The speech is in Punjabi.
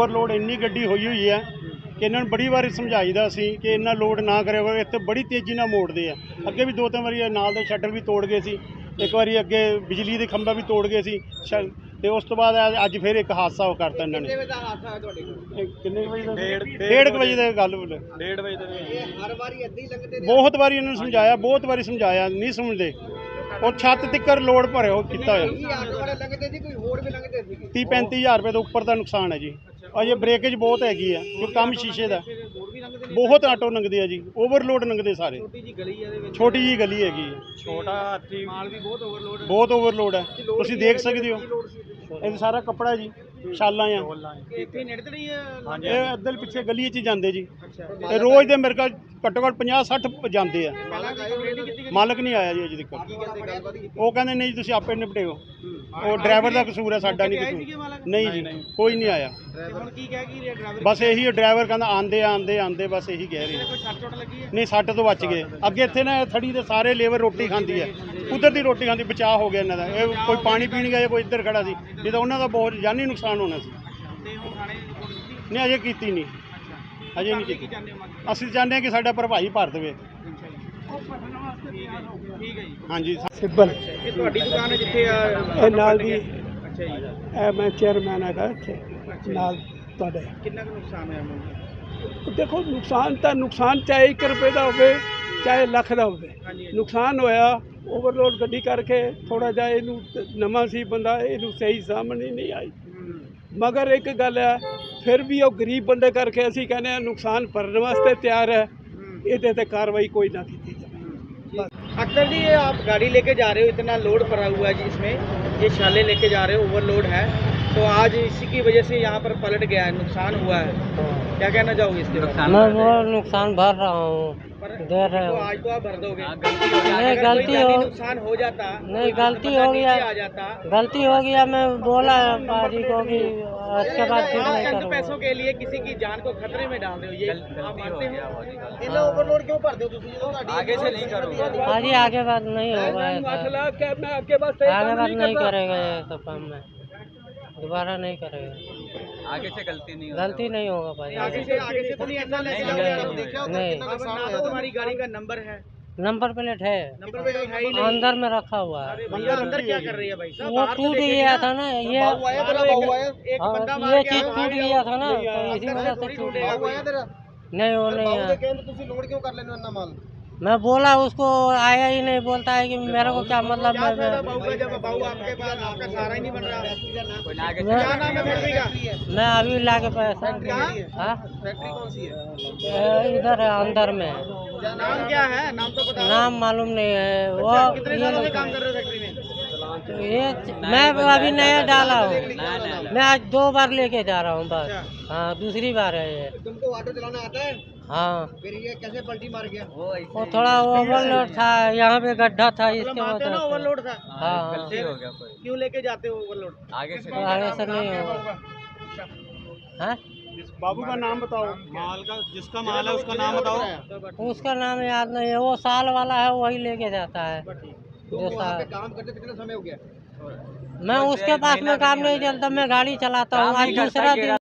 ਓਵਰਲੋਡ ਇੰਨੀ ਗੱਡੀ ਹੋਈ ਹੋਈ ਹੈ ਕਿ ਇਹਨਾਂ ਨੂੰ ਬੜੀ ਵਾਰੀ ਸਮਝਾਈਦਾ ਸੀ ਕਿ ਇੰਨਾ ਲੋਡ ਨਾ ਕਰਿਆ ਕਰੋ ਇੱਥੇ ਬੜੀ ਤੇਜ਼ੀ ਨਾਲ ਮੋੜਦੇ ਆ। ਅੱਗੇ ਵੀ ਦੋ ਤਿੰਨ ਵਾਰੀ ਇਹ ਨਾਲ ਦੇ ਸ਼ਟਰ ਵੀ ਤੋੜ ਗਏ ਸੀ ਇੱਕ ਵਾਰੀ ਅੱਗੇ ਬਿਜਲੀ ਦੇ ਖੰਭਾ ਵੀ ਤੋੜ ਗਏ ਸੀ ਸ਼- ਤੇ ਉਸ ਤੋਂ ਬਾਅਦ ਅੱਜ- ਅੱਜ ਫਿਰ ਇੱਕ ਹਾਦਸਾ ਉਹ ਕਰਤਾ ਇਹਨਾਂ ਨੇ। ਕਿੰਨੇ ਵਜੇ ਦਾ ਹਾਦਸਾ ਹੋਇਆ ਤੁਹਾਡੇ ਕੋਲ? ਇਹ ਕਿੰਨੇ ਕੁ ਵਜੇ ਦਾ? ਡੇਢ- ਡੇਢ ਕੁ ਵਜੇ ਦੀ ਗੱਲ ਬੋਲੇ। ਡੇਢ ਵਜੇ ਤੱਕ ਇਹ ਹਰ ਵਾਰੀ ਏਦਾਂ ਹੀ ਲੰਘਦੇ ਨੇ ਬਹੁਤ ਵਾਰੀ ਇਹਨਾਂ ਨੂੰ ਸਮਝਾਇਆ ਬਹੁਤ ਵਾਰੀ ਸਮਝਾਇਆ ਨਹੀਂ ਸੁਣਦੇ ਉਹ ਛੱਤ ਤਿੱਕਰ ਲੋਡ ਭਰਿਓ ਕੀਤਾ ਹੋਇਆ। ਲੰਘਦੇ ਸੀ ਕੋਈ ਹੋਰ ਵੀ ਲੰਘਦੇ ਸੀ? 30 35000 ਰੁਪਏ ਤੋਂ ਉੱਪਰ ਦਾ ਨੁਕਸਾਨ ਹੈ ਜੀ। ਅਜੇ ਬ੍ਰੇਕੇਜ ਬਹੁਤ ਹੈਗੀ ਆ ਜੋ ਕੰਮ ਸ਼ੀਸ਼ੇ ਦਾ। ਹੋਰ ਵੀ ਲੰਘਦੇ ਬਹੁਤ ਆਟੋ ਲੰਘਦੇ ਆ ਜੀ ਓਵਰਲੋਡ ਲੰਘਦੇ ਸਾਰੇ। ਛੋਟੀ ਜੀ ਗਲੀ ਹੈ ਇਹਦੇ ਵਿੱਚ ਛੋਟੀ ਜੀ ਗਲੀ ਹੈਗੀ ਹੈ। ਛੋਟਾ ਹਾਥੀ। ਮਾਲ ਵੀ ਬਹੁਤ ਓਵਰਲੋਡ ਬਹੁਤ ਓਵਰਲੋਡ ਹੈ। ਤੁਸੀਂ ਦੇਖ ਸਕਦੇ ਹੋ। ਇਹ ਸਾਰਾ ਕੱਪੜਾ ਜੀ। ਛਾਲਾਂ ਆ। ਇੱਥੇ ਨੇੜੇ ਹੈ ਇਹ ਅੱਧਲ ਪਿੱਛੇ ਗਲੀ 'ਚ ਹੀ ਜਾਂਦੇ ਜੀ। ਅੱਛਾ। ਇਹ ਰੋਜ਼ ਦੇ ਮੇਰੇ ਕੋਲ ਘੱਟੋ ਘੱਟ 50 60 ਜਾਂਦੇ ਆ। ਮਾਲਕ ਨਹੀਂ ਆਇਆ ਜੀ ਅਜੇ ਤੱਕ। ਉਹ ਕਹਿੰਦੇ ਨਹੀਂ ਤੁਸੀਂ ਆਪੇ ਨਿਪਟੇਓ। ਉਹ ਡਰਾਈਵਰ ਦਾ ਕਸੂਰ ਹੈ ਸਾਡਾ ਨਹੀਂ ਕਸੂਰ। ਨਹੀਂ ਜੀ ਕੋਈ ਨਹੀਂ ਆਇਆ। ਤੇ ਹੁਣ ਕੀ ਕਹਿ ਗਈ ਡਰਾਈਵਰ? ਬਸ ਇਹੀ ਡਰਾਈਵਰ ਕਹਿੰਦਾ ਆਂਦੇ ਆਂਦੇ ਆਂਦੇ ਬਸ ਇਹੀ ਕਹਿ ਰਹੇ ਨਹੀਂ ਸੱਟ ਤੋਂ ਬਚ ਗਏ। ਅੱਗੇ ਇੱਥੇ ਨਾ ਥੜੀ ਦੇ ਸਾਰੇ ਲੇਬਰ ਰੋਟੀ ਖਾਂਦੀ ਹੈ ਉਧਰ ਦੀ ਰੋਟੀ ਖਾਂਦੀ ਬਚਾਅ ਹੋ ਗਿਆ ਇਹਨਾਂ ਦਾ। ਇਹ ਕੋਈ ਪਾਣੀ ਪੀਣ ਗਿਆ ਕੋਈ ਇੱਧਰ ਖੜਾ ਸੀ। ਨਹੀਂ ਤਾਂ ਉਹਨਾਂ ਦਾ ਬਹੁਤ ਜਾਨੀ ਨੁਕਸਾਨ ਹੋਣਾ ਸੀ। ਤੇ ਹੁਣ ਥਾਣੇ ਰਿਪੋਰਟ ਦਿੱਤੀ? ਨਹੀਂ ਅਜੇ ਕੀਤੀ ਨਹੀਂ। ਅੱਛਾ। ਅਜੇ ਨਹੀਂ ਕੀ ਕੀਤੀ। ਜਾਣਦੇ ਹੋ ਮੰਗ ਅਸੀਂ ਚਾਹੁੰਦੇ ਹਾਂ ਕਿ ਸਾਡਾ ਭਰਪਾਈ ਭਰ ਦੇਵੇ ਠੀਕ ਹੈ ਜੀ। ਹਾਂਜੀ। ਸਿੱਬਲ। ਇਹ ਤੁਹਾਡੀ ਦੁਕਾਨ ਹੈ ਜਿੱਥੇ ਆ ਇਹ ਨਾਲ ਦੀ ਅੱਛਾ ਜੀ। ਇਹ ਮੈਂ ਚੇਅਰਮੈਨ ਹੈਗਾ ਇੱਥੇ। ਨਾਲ ਤੁਹਾਡੇ। ਕਿੰਨਾ ਕੁ ਨੁਕਸਾਨ ਹੋਇਆ ਮੈਨੂੰ ਦੇਖੋ ਨੁਕਸਾਨ ਤਾਂ ਨੁਕਸਾਨ ਚਾਹੇ 1 ਰੁਪਏ ਦਾ ਹੋਵੇ ਚਾਹੇ ਲੱਖ ਦਾ ਹੋਵੇ। ਹਾਂਜੀ ਨੁਕਸਾਨ ਹੋਇਆ ਓਵਰਲੋਡ ਗੱਡੀ ਕਰਕੇ ਥੋੜਾ ਜਿਹਾ ਇਹਨੂੰ ਤ- ਨਵਾਂ ਸੀ ਬੰਦਾ ਇਹਨੂੰ ਸਹੀ ਸਾਹਮਣੇ ਨਹੀਂ ਆਈ। ਮਗਰ ਇੱਕ ਗੱਲ ਹੈ ਫਿਰ ਵੀ ਉਹ ਗਰੀਬ ਬੰਦੇ ਕਰਕੇ ਅਸੀਂ ਕਹਿੰਦੇ ਹਾਂ ਨੁਕਸਾਨ ਭਰਨ ਵਾਸਤੇ ਤਿਆਰ ਹੈ ਇਹਦੇ ਤੇ ਕਾਰਵਾਈ ਕੋਈ ਨਾ ਕੀਤੀ ਜਾਵੇ अख्तर जी ये आप गाड़ी लेके जा रहे हो इतना लोड पड़ा हुआ है जी इसमें ये शाले लेके जा रहे हो ओवरलोड है तो आज इसी की वजह से यहाँ पर पलट गया है नुकसान हुआ है। क्या कहना चाहोगे इसके नुकसान मैं? वो नुकसान भर रहा हूँ। दे तो आज तो आप भर दोगे। नहीं गलती हो नुकसान हो जाता नहीं गलती हो गया। गलती हो गया मैं बोला तो पार्टी को कि इसके बाद फिर नहीं करूँगा। पैसों के लिए किसी की जान को खतरे में डाल रहे हो ये गलती ओवरलोड क्यों भर दो हाँ, आगे से नहीं करूँगा। हाँ जी आगे बात नहीं होगा आगे बात मतलब नहीं करेंगे ये हाँ। सब काम में। दोबारा नहीं करेगा। आगे से गलती नहीं गलती नहीं होगा पाजी आगे से आगे से तो नहीं ऐसा नहीं, तुम्हारी गाड़ी का नंबर है। नंबर प्लेट है। नंबर पे है ही नहीं। अंदर में रखा हुआ है। अंदर अंदर क्या कर रही है भाई? साहब वो टूट गया था ना ये बाहु आया तेरा बाहु आया एक हाँ, बंदा ये मार के चीज़ टूट गया था ना तो इसी वजह से टूट गया। बाहु आया तेरा नहीं वो नहीं है। मैं बोला उसको आया ही नहीं बोलता है कि मेरे को क्या मतलब मैं मैं अभी ला के पैसा इधर है अंदर में। नाम क्या है? नाम तो बता नाम मालूम नहीं है। अच्छा, वो कितने सालों से काम कर रहे फैक्ट्री में? ये मैं अभी नया डाला हूँ। मैं आज दो बार लेके जा रहा हूँ बस। अच्छा। हाँ दूसरी बार है ये। तुमको ऑटो चलाना आता है? हाँ। फिर ये कैसे पलटी मार गया? वो, वो थोड़ा ओवरलोड था यहाँ पे गड्ढा था मतलब इसके वजह ओवरलोड था? हाँ। गलती हो गया कोई। क्यों लेके जाते हो ओवरलोड? आगे से आगे से नहीं होगा। अच्छा। हाँ? बाबू का नाम बताओ? माल का जिसका माल है उसका नाम बताओ। उसका नाम याद नहीं है वो साल वाला है वही लेके जाता है। तो काम करते कितना समय हो गया? मैं उसके पास में काम नहीं चलता मैं गाड़ी चलाता हूँ आज दूसरा दिन